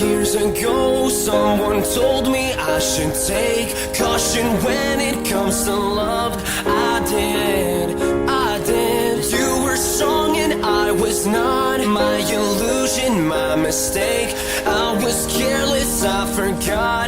Years ago, Someone told me I should take caution when it comes to love. I did, I did. You were strong and I was not. My illusion, my mistake. I was careless, I forgot.